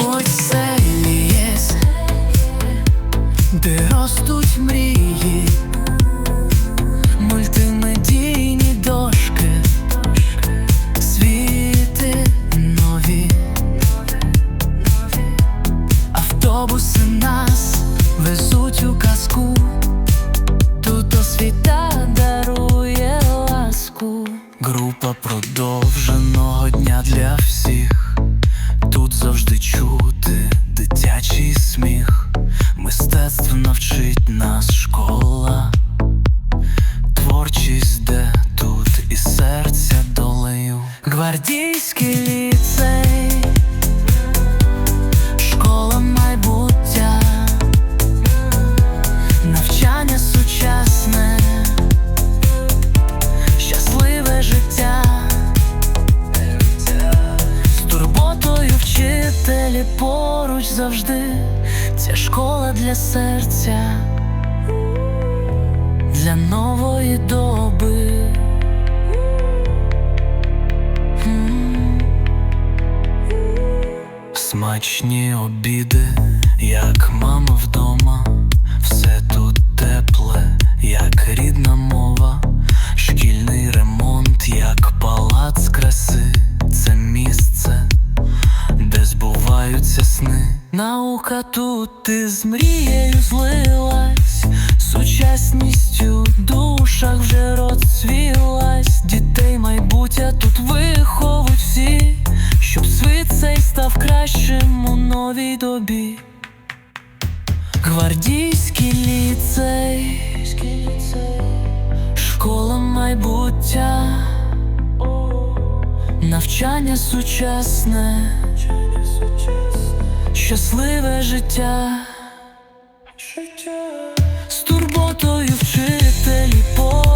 Ось селієс, де ростуть мрії, мультимедійні дошки, світи нові, автобуси нас везуть у казку, тут освіта дарує ласку. Група продовженого дня для всіх. Тут завжди чути дитячий сміх, мистецтв навчить нас школа, творчість де тут і серця долею. Гвардійський вчителі поруч завжди. Ця школа для серця, для нової доби. Смачні обіди, як Наука тут із мрією злилась, сучасністю в душах вже розцвілась. Дітей майбуття тут виховують всі, щоб світ цей став кращим у новій добі. Гвардійський ліцей, школа майбуття, навчання сучасне, щасливе життя, життя. з турботою вчителі по.